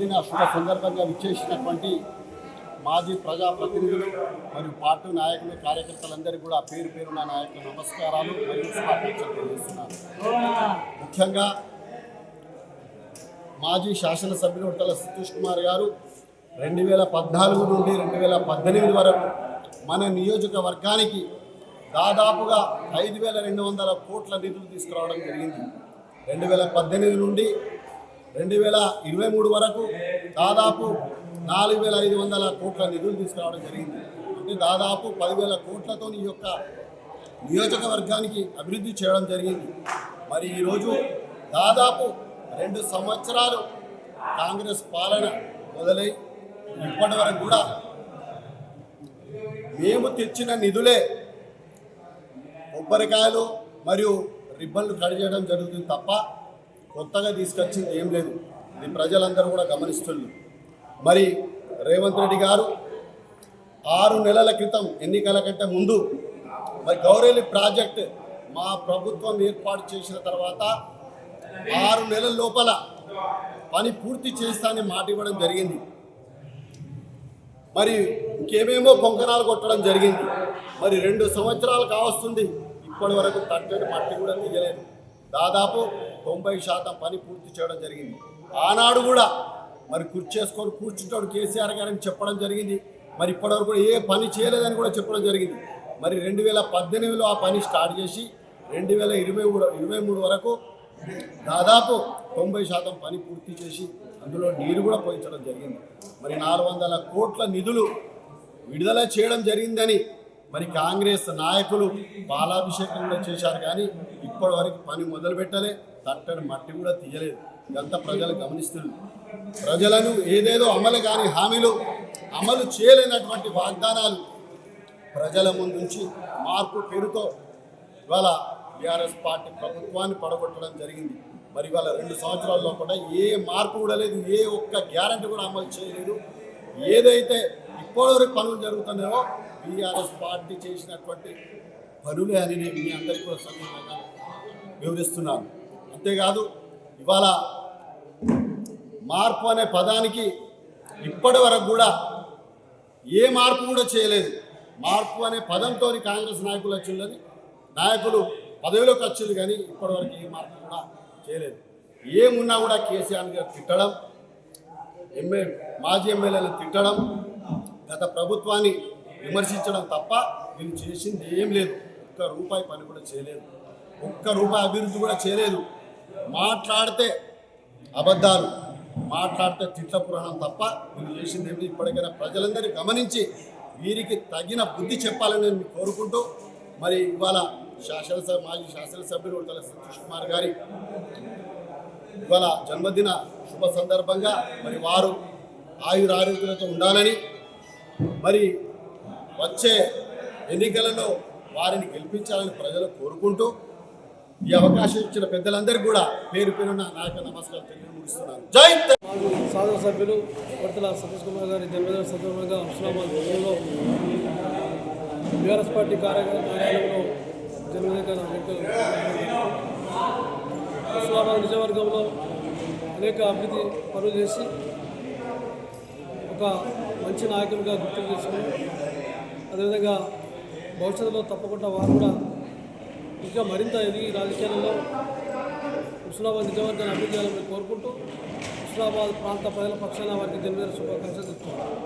జన్మదిన శుభ సందర్భంగా విచ్చేసినటువంటి మాజీ ప్రజాప్రతినిధులు మరియు పార్టీ నాయకులు కార్యకర్తలందరికీ కూడా పేరు పేరున్న నాయకుల నమస్కారాలు మరియు శుభాకాంక్షలు తెలియజేస్తున్నాను. ముఖ్యంగా మాజీ శాసనసభ్యులు ఉడతల సతీష్ కుమార్ గారు రెండు వేల పద్నాలుగు నుండి రెండు వేల పద్దెనిమిది వరకు మన నియోజకవర్గానికి దాదాపుగా ఐదు వేల రెండు వందల కోట్ల నిధులు తీసుకురావడం జరిగింది. రెండు వేల పద్దెనిమిది నుండి రెండు వేల ఇరవై మూడు వరకు దాదాపు నాలుగు వేల ఐదు వందల కోట్ల నిధులు తీసుకురావడం జరిగింది. అంటే దాదాపు పదివేల కోట్లతో ఈ యొక్క నియోజకవర్గానికి అభివృద్ధి చేయడం జరిగింది. మరి ఈరోజు దాదాపు రెండు సంవత్సరాలు కాంగ్రెస్ పాలన మొదలై ఇప్పటి వరకు కూడా మేము తెచ్చిన నిధులే కొబ్బరికాయలు మరియు రిబ్బన్లు కట్ చేయడం జరుగుతుంది తప్ప కొత్తగా తీసుకొచ్చింది ఏం లేదు. ఇది ప్రజలందరూ కూడా గమనిస్తున్నారు. మరి రేవంత్ రెడ్డి గారు ఆరు నెలల క్రితం ఎన్నికల కంటే ముందు మరి గౌరేలి ప్రాజెక్ట్ మా ప్రభుత్వం ఏర్పాటు చేసిన తర్వాత ఆరు నెలల లోపల పని పూర్తి చేస్తానని మాట ఇవ్వడం జరిగింది. మరి ఇంకేమేమో కొంకణాలు కొట్టడం జరిగింది. మరి రెండు సంవత్సరాలు కావస్తుంది. ఇప్పటి వరకు తట్టడి మట్టి కూడా తీయలేదు. దాదాపు తొంభై శాతం పని పూర్తి చేయడం జరిగింది. ఆనాడు కూడా మరి కూర్చేసుకొని కూర్చుంటాడు కేసీఆర్ గారని చెప్పడం జరిగింది. మరి ఇప్పటివరకు కూడా ఏ పని చేయలేదని కూడా చెప్పడం జరిగింది. మరి రెండు వేల పద్దెనిమిదిలో ఆ పని స్టార్ట్ చేసి రెండు వేల ఇరవై మూడు ఇరవై మూడు వరకు దాదాపు తొంభై శాతం పని పూర్తి చేసి అందులో నీరు కూడా పోయించడం జరిగింది. మరి నాలుగు వందల కోట్ల నిధులు విడుదల చేయడం జరిగిందని మరి కాంగ్రెస్ నాయకులు పాలాభిషేకం కూడా చేశారు. కానీ ఇప్పటి వరకు పని మొదలు పెట్టలే తట్టని మట్టి కూడా తీయలేదు. ఇదంతా ప్రజలు గమనిస్తున్నారు. ప్రజలను ఏదేదో అమలు కాని హామీలు అమలు చేయలేనటువంటి వాగ్దానాలు ప్రజల ముందుంచి మార్పు పేరుతో ఇవాళ బీఆర్ఎస్ పార్టీ ప్రభుత్వాన్ని పడగొట్టడం జరిగింది. మరి ఇవాళ రెండు సంవత్సరాల్లో కూడా ఏ మార్పు కూడా లేదు ఏ ఒక్క గ్యారంటీ కూడా అమలు చేయలేదు. ఏదైతే ఇప్పటివరకు పనులు జరుగుతున్నాయో బీఆర్ఎస్ పార్టీ చేసినటువంటి పనులే అని నేను మీ అందరికీ కూడా సందర్భంగా వివరిస్తున్నాను. అంతేకాదు ఇవాళ మార్పు అనే పదానికి ఇప్పటి వరకు కూడా ఏ మార్పు కూడా చేయలేదు. మార్పు అనే పదంతో కాంగ్రెస్ నాయకులు వచ్చిందని నాయకులు పదవిలోకి వచ్చింది కానీ ఇప్పటివరకు ఏ మార్పు కూడా చేయలేదు. ఏమున్నా కూడా కేసీఆర్ గారు తిట్టడం ఎంఏ మాజీ ఎమ్మెల్యేలను తిట్టడం గత ప్రభుత్వాన్ని విమర్శించడం తప్ప వీళ్ళు చేసింది ఏం లేదు. ఒక్క రూపాయి పని కూడా చేయలేదు. ఒక్క రూపాయి అభివృద్ధి కూడా చేయలేదు. మాట్లాడితే అబద్ధాలు మాట్లాడితే తిట్ల పురాణం తప్ప వీళ్ళు చేసింది ఏమి ఇప్పటికైనా ప్రజలందరినీ గమనించి వీరికి తగిన బుద్ధి చెప్పాలని నేను కోరుకుంటూ మరి ఇవాళ శాసనసభ మాజీ శాసనసభ్యులు ఉడతల సతీష్ కుమార్ గారి ఇవాళ జన్మదిన శుభ సందర్భంగా మరి వారు ఆయురారోగ్యాలతో ఉండాలని మరి వచ్చే ఎన్నికలలో వారిని గెలిపించాలని ప్రజలు కోరుకుంటూ ఈ అవకాశం ఇచ్చిన పెద్దలందరికీ కూడా పేరు పేరున నాయక నమస్కారం తెలియ జై సాధన సభ్యులు కొడతల సతీష్ కుమార్ గారి జన్మదిన సందర్భంగా హుస్నాబాద్ పట్టణంలో బీఆర్ఎస్ పార్టీ కార్యాలయంలో జన్మదిన వేడుకలు హుస్నాబాద్ నిజవర్గంలో అనేక అభివృద్ధి పనులు చేసి ఒక మంచి నాయకునిగా గుర్తింపు చేసుకుని అదేవిధంగా భవిష్యత్తులో తప్పకుండా వారు కూడా ఇంకా మరింత ఎదిగి రాజకీయాలలో హుస్నాబాద్ నిజవర్గాన్ని అభివృద్ధి చేయాలని కోరుకుంటూ హుస్నాబాద్ ప్రాంత ప్రజల పక్షాన వారికి జన్మదిన శుభాకాంక్షలు చెప్తున్నాను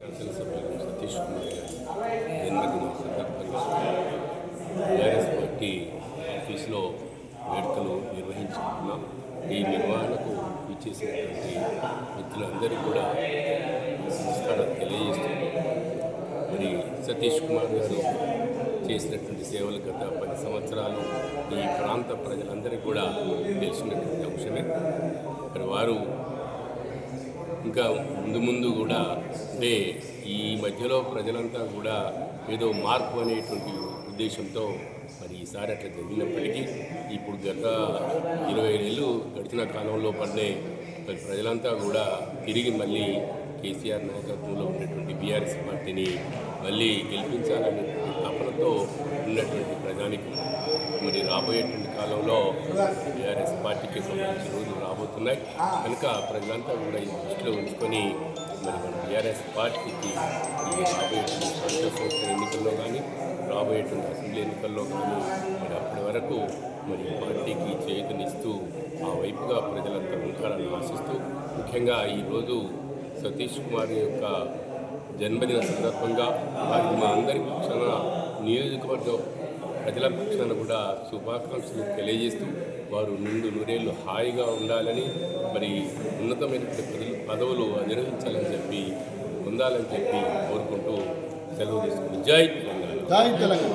శాసనసభ్యులు సతీష్ కుమార్ పార్టీ ఆఫీస్లో వేడుకలు నిర్వహించుకున్నాం ఈ నిర్వహణకు ఇచ్చేసినటువంటి మిత్రులందరికీ కూడా నమస్కారం తెలియజేస్తున్నాం మరి సతీష్ కుమార్ గారు చేసినటువంటి సేవలు గత పది సంవత్సరాలు ఈ ప్రాంత ప్రజలందరికీ కూడా తెలిసినటువంటి అంశమే. మరి వారు ఇంకా ముందు ముందు కూడా అంటే ఈ మధ్యలో ప్రజలంతా కూడా ఏదో మార్పు అనేటువంటి ఉద్దేశంతో మరి ఈసారి అట్లా జరిగినప్పటికీ ఇప్పుడు గత ఇరవై ఏళ్ళు గడిచిన కాలంలో పడినే మరి ప్రజలంతా కూడా తిరిగి మళ్ళీ కేసీఆర్ నాయకత్వంలో ఉన్నటువంటి బీఆర్ఎస్ పార్టీని మళ్ళీ గెలిపించాలనే తపనతో ఉన్నటువంటి ప్రజానికి. మరి రాబోయేటువంటి కాలంలో బీఆర్ఎస్ పార్టీకి సంబంధించిన రోజులు రాబోతున్నాయి. కనుక ప్రజలంతా కూడా ఈ దృష్టిలో ఉంచుకొని మరి మన బీఆర్ఎస్ పార్టీకి ఈ రాబోయేటువంటి స్థానిక ఎన్నికల్లో కానీ రాబోయేటువంటి అసెంబ్లీ ఎన్నికల్లో కానీ మరి అప్పటి వరకు మరి పార్టీకి చేతునిస్తూ ఆ వైపుగా ప్రజలంతా ఉంటారని ఆశిస్తూ ముఖ్యంగా ఈరోజు సతీష్ కుమార్ యొక్క జన్మదిన సందర్భంగా వారికి మా అందరి పక్షాన నియోజకవర్గం ప్రజల పక్షాన కూడా శుభాకాంక్షలు తెలియజేస్తూ వారు నిండు నూరేళ్ళు హాయిగా ఉండాలని మరి ఉన్నతమైనటువంటి పదవులు పదవులు అధిరోహించాలని చెప్పి పొందాలని చెప్పి కోరుకుంటూ సెలవు తీసుకుని జై తెలంగాణ.